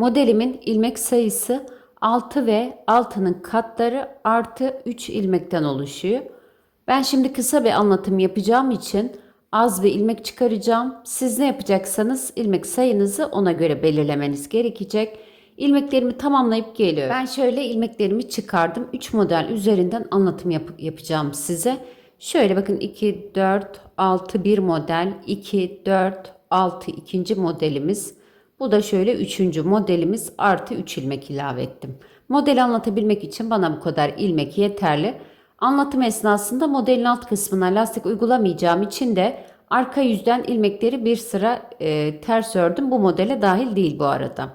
Modelimin ilmek sayısı 6 ve altının katları artı 3 ilmekten oluşuyor. Ben şimdi kısa bir anlatım yapacağım için az bir ilmek çıkaracağım. Siz ne yapacaksanız ilmek sayınızı ona göre belirlemeniz gerekecek. İlmeklerimi tamamlayıp geliyorum. Ben şöyle ilmeklerimi çıkardım. 3 model üzerinden anlatım yap- yapacağım size. Şöyle bakın 2, 4, 6 bir model, 2, 4, 6 ikinci modelimiz. Bu da şöyle üçüncü modelimiz artı 3 ilmek ilave ettim. Modeli anlatabilmek için bana bu kadar ilmek yeterli. Anlatım esnasında modelin alt kısmına lastik uygulamayacağım için de arka yüzden ilmekleri bir sıra e, ters ördüm. Bu modele dahil değil bu arada.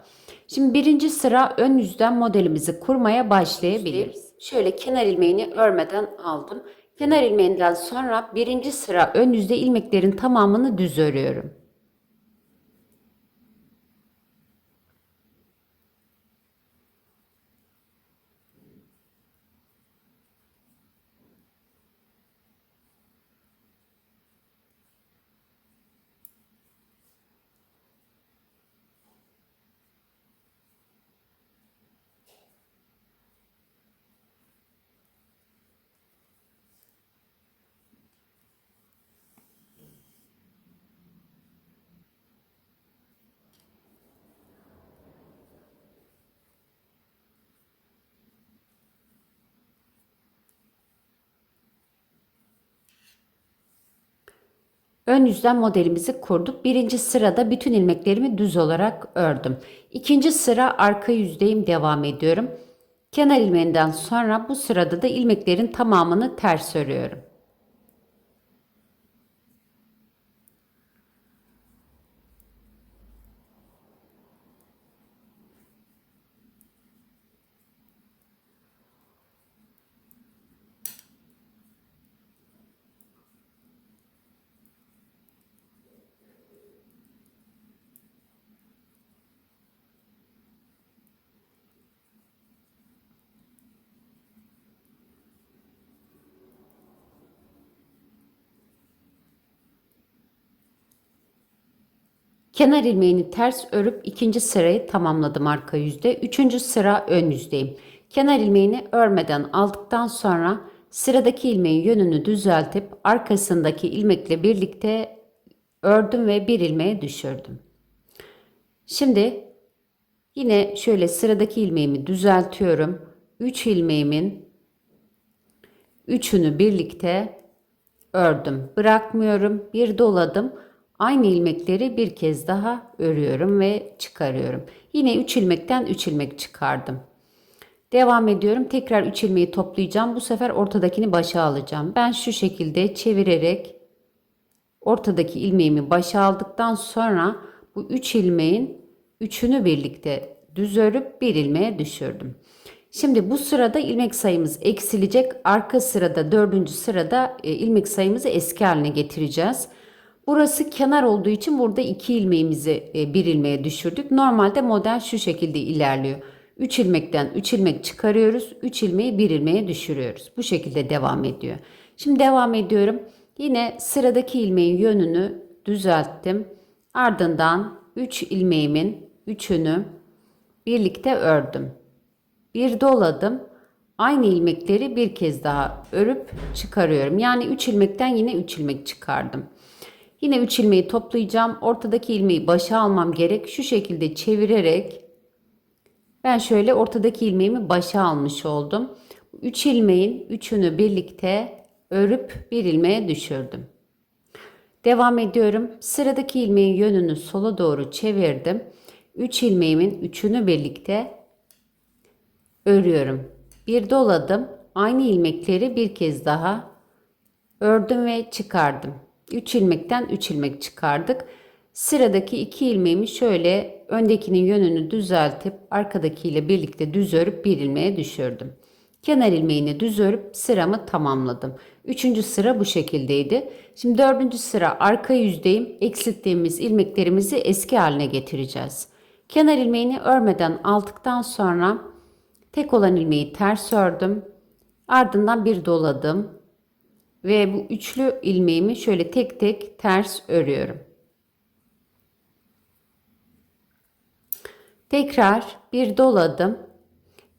Şimdi birinci sıra ön yüzden modelimizi kurmaya başlayabiliriz. Şöyle kenar ilmeğini örmeden aldım. Kenar ilmeğinden sonra birinci sıra ön yüzde ilmeklerin tamamını düz örüyorum. Ön yüzden modelimizi kurduk. Birinci sırada bütün ilmeklerimi düz olarak ördüm. İkinci sıra arka yüzdeyim devam ediyorum. Kenar ilmeğinden sonra bu sırada da ilmeklerin tamamını ters örüyorum. Kenar ilmeğini ters örüp ikinci sırayı tamamladım arka yüzde. Üçüncü sıra ön yüzdeyim. Kenar ilmeğini örmeden aldıktan sonra sıradaki ilmeğin yönünü düzeltip arkasındaki ilmekle birlikte ördüm ve bir ilmeğe düşürdüm. Şimdi yine şöyle sıradaki ilmeğimi düzeltiyorum. 3 ilmeğimin üçünü birlikte ördüm. Bırakmıyorum. Bir doladım. Aynı ilmekleri bir kez daha örüyorum ve çıkarıyorum. Yine 3 ilmekten 3 ilmek çıkardım. Devam ediyorum. Tekrar 3 ilmeği toplayacağım. Bu sefer ortadakini başa alacağım. Ben şu şekilde çevirerek ortadaki ilmeğimi başa aldıktan sonra bu 3 ilmeğin üçünü birlikte düz örüp bir ilmeğe düşürdüm. Şimdi bu sırada ilmek sayımız eksilecek. Arka sırada dördüncü sırada e, ilmek sayımızı eski haline getireceğiz. Burası kenar olduğu için burada iki ilmeğimizi e, bir ilmeğe düşürdük. Normalde model şu şekilde ilerliyor. 3 ilmekten 3 ilmek çıkarıyoruz. 3 ilmeği bir ilmeğe düşürüyoruz. Bu şekilde devam ediyor. Şimdi devam ediyorum. Yine sıradaki ilmeğin yönünü düzelttim. Ardından 3 ilmeğimin üçünü birlikte ördüm. Bir doladım. Aynı ilmekleri bir kez daha örüp çıkarıyorum. Yani 3 ilmekten yine 3 ilmek çıkardım. Yine 3 ilmeği toplayacağım. Ortadaki ilmeği başa almam gerek. Şu şekilde çevirerek ben şöyle ortadaki ilmeğimi başa almış oldum. 3 ilmeğin üçünü birlikte örüp bir ilmeğe düşürdüm. Devam ediyorum. Sıradaki ilmeğin yönünü sola doğru çevirdim. 3 ilmeğimin üçünü birlikte örüyorum. Bir doladım. Aynı ilmekleri bir kez daha ördüm ve çıkardım. 3 ilmekten 3 ilmek çıkardık. Sıradaki iki ilmeğimi şöyle öndekinin yönünü düzeltip arkadakiyle birlikte düz örüp bir ilmeğe düşürdüm. Kenar ilmeğini düz örüp sıramı tamamladım. Üçüncü sıra bu şekildeydi. Şimdi dördüncü sıra arka yüzdeyim. Eksilttiğimiz ilmeklerimizi eski haline getireceğiz. Kenar ilmeğini örmeden aldıktan sonra tek olan ilmeği ters ördüm. Ardından bir doladım. Ve bu üçlü ilmeğimi şöyle tek tek ters örüyorum. Tekrar bir doladım.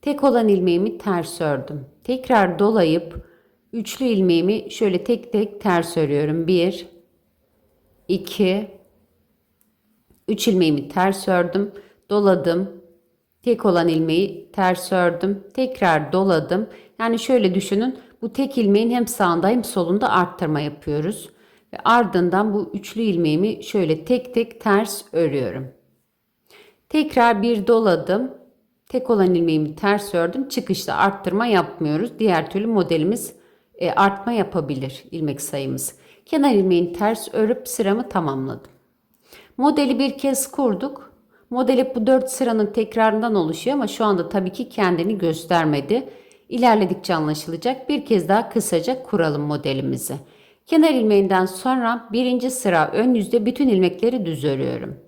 Tek olan ilmeğimi ters ördüm. Tekrar dolayıp üçlü ilmeğimi şöyle tek tek ters örüyorum. 1 2 3 ilmeğimi ters ördüm. Doladım. Tek olan ilmeği ters ördüm. Tekrar doladım. Yani şöyle düşünün. Bu tek ilmeğin hem sağında hem solunda arttırma yapıyoruz. Ve ardından bu üçlü ilmeğimi şöyle tek tek ters örüyorum. Tekrar bir doladım. Tek olan ilmeğimi ters ördüm. Çıkışta arttırma yapmıyoruz. Diğer türlü modelimiz e, artma yapabilir ilmek sayımız. Kenar ilmeğini ters örüp sıramı tamamladım. Modeli bir kez kurduk. Model hep bu dört sıranın tekrarından oluşuyor ama şu anda tabii ki kendini göstermedi. İlerledikçe anlaşılacak. Bir kez daha kısaca kuralım modelimizi. Kenar ilmeğinden sonra birinci sıra ön yüzde bütün ilmekleri düz örüyorum.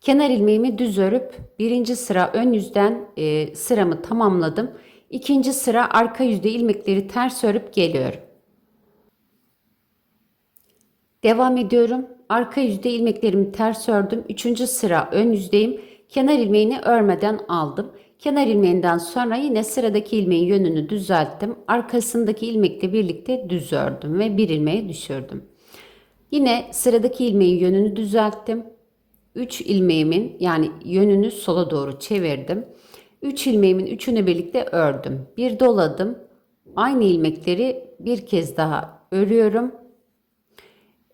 Kenar ilmeğimi düz örüp birinci sıra ön yüzden e, sıramı tamamladım. İkinci sıra arka yüzde ilmekleri ters örüp geliyorum. Devam ediyorum. Arka yüzde ilmeklerimi ters ördüm. Üçüncü sıra ön yüzdeyim. Kenar ilmeğini örmeden aldım. Kenar ilmeğinden sonra yine sıradaki ilmeğin yönünü düzelttim. Arkasındaki ilmekle birlikte düz ördüm ve bir ilmeğe düşürdüm. Yine sıradaki ilmeğin yönünü düzelttim. 3 ilmeğimin yani yönünü sola doğru çevirdim. 3 ilmeğimin üçünü birlikte ördüm. Bir doladım. Aynı ilmekleri bir kez daha örüyorum.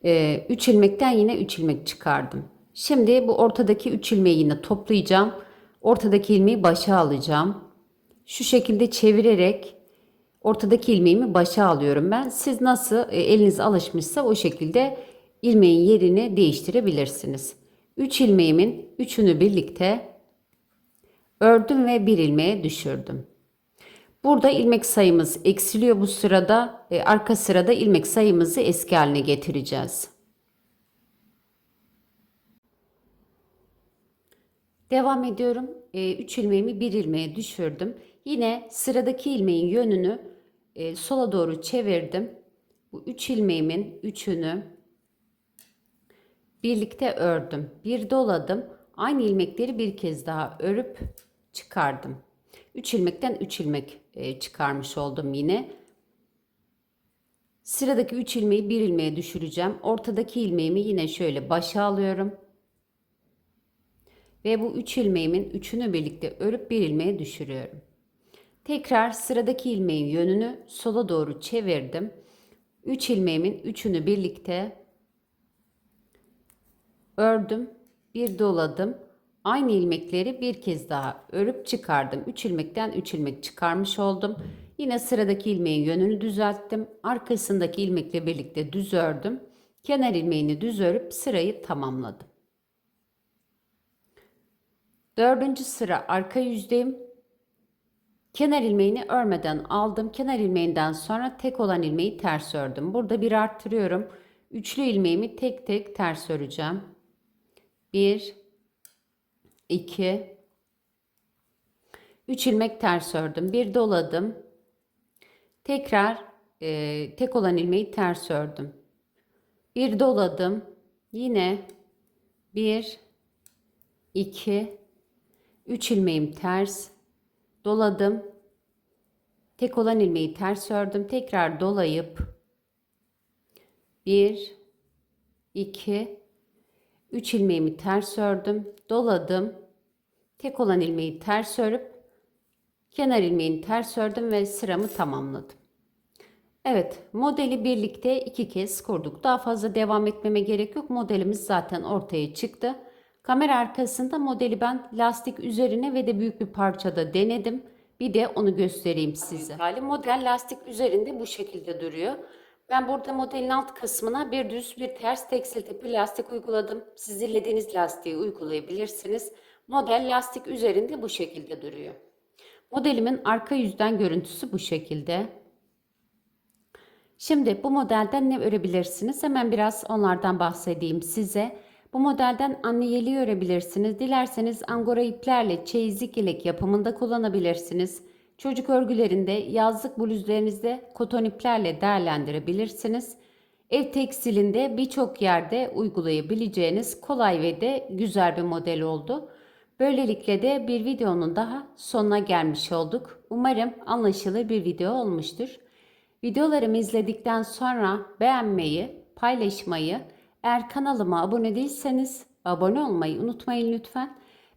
3 ee, ilmekten yine 3 ilmek çıkardım. Şimdi bu ortadaki 3 ilmeği yine toplayacağım. Ortadaki ilmeği başa alacağım. Şu şekilde çevirerek ortadaki ilmeğimi başa alıyorum ben. Siz nasıl e, eliniz alışmışsa o şekilde ilmeğin yerini değiştirebilirsiniz. 3 ilmeğimin üçünü birlikte ördüm ve bir ilmeğe düşürdüm. Burada ilmek sayımız eksiliyor bu sırada. E, arka sırada ilmek sayımızı eski haline getireceğiz. Devam ediyorum. 3 e, ilmeğimi bir ilmeğe düşürdüm. Yine sıradaki ilmeğin yönünü e, sola doğru çevirdim. Bu 3 ilmeğimin üçünü birlikte ördüm. Bir doladım. Aynı ilmekleri bir kez daha örüp çıkardım. 3 ilmekten 3 ilmek e, çıkarmış oldum yine. Sıradaki 3 ilmeği bir ilmeğe düşüreceğim. Ortadaki ilmeğimi yine şöyle başa alıyorum. Ve bu 3 ilmeğimin üçünü birlikte örüp bir ilmeğe düşürüyorum. Tekrar sıradaki ilmeğin yönünü sola doğru çevirdim. 3 ilmeğimin üçünü birlikte ördüm, bir doladım. Aynı ilmekleri bir kez daha örüp çıkardım. 3 ilmekten 3 ilmek çıkarmış oldum. Yine sıradaki ilmeğin yönünü düzelttim. Arkasındaki ilmekle birlikte düz ördüm. Kenar ilmeğini düz örüp sırayı tamamladım. Dördüncü sıra arka yüzdeyim. Kenar ilmeğini örmeden aldım. Kenar ilmeğinden sonra tek olan ilmeği ters ördüm. Burada bir arttırıyorum. Üçlü ilmeğimi tek tek ters öreceğim. 1 2 3 ilmek ters ördüm. Bir doladım. Tekrar e, tek olan ilmeği ters ördüm. Bir doladım. Yine 1 2 3 ilmeğim ters. Doladım. Tek olan ilmeği ters ördüm. Tekrar dolayıp 1 2 3 ilmeğimi ters ördüm, doladım. Tek olan ilmeği ters örüp kenar ilmeğini ters ördüm ve sıramı tamamladım. Evet, modeli birlikte iki kez kurduk. Daha fazla devam etmeme gerek yok. Modelimiz zaten ortaya çıktı. Kamera arkasında modeli ben lastik üzerine ve de büyük bir parçada denedim. Bir de onu göstereyim size. Hali model lastik üzerinde bu şekilde duruyor. Ben burada modelin alt kısmına bir düz bir ters tekstil tipi lastik uyguladım. Siz dilediğiniz lastiği uygulayabilirsiniz. Model lastik üzerinde bu şekilde duruyor. Modelimin arka yüzden görüntüsü bu şekilde. Şimdi bu modelden ne örebilirsiniz? Hemen biraz onlardan bahsedeyim size. Bu modelden anne yeleği örebilirsiniz. Dilerseniz angora iplerle çeyizlik yelek yapımında kullanabilirsiniz. Çocuk örgülerinde, yazlık bluzlarınızda koton iplerle değerlendirebilirsiniz. Ev tekstilinde birçok yerde uygulayabileceğiniz kolay ve de güzel bir model oldu. Böylelikle de bir videonun daha sonuna gelmiş olduk. Umarım anlaşılır bir video olmuştur. Videolarımı izledikten sonra beğenmeyi, paylaşmayı, eğer kanalıma abone değilseniz abone olmayı unutmayın lütfen.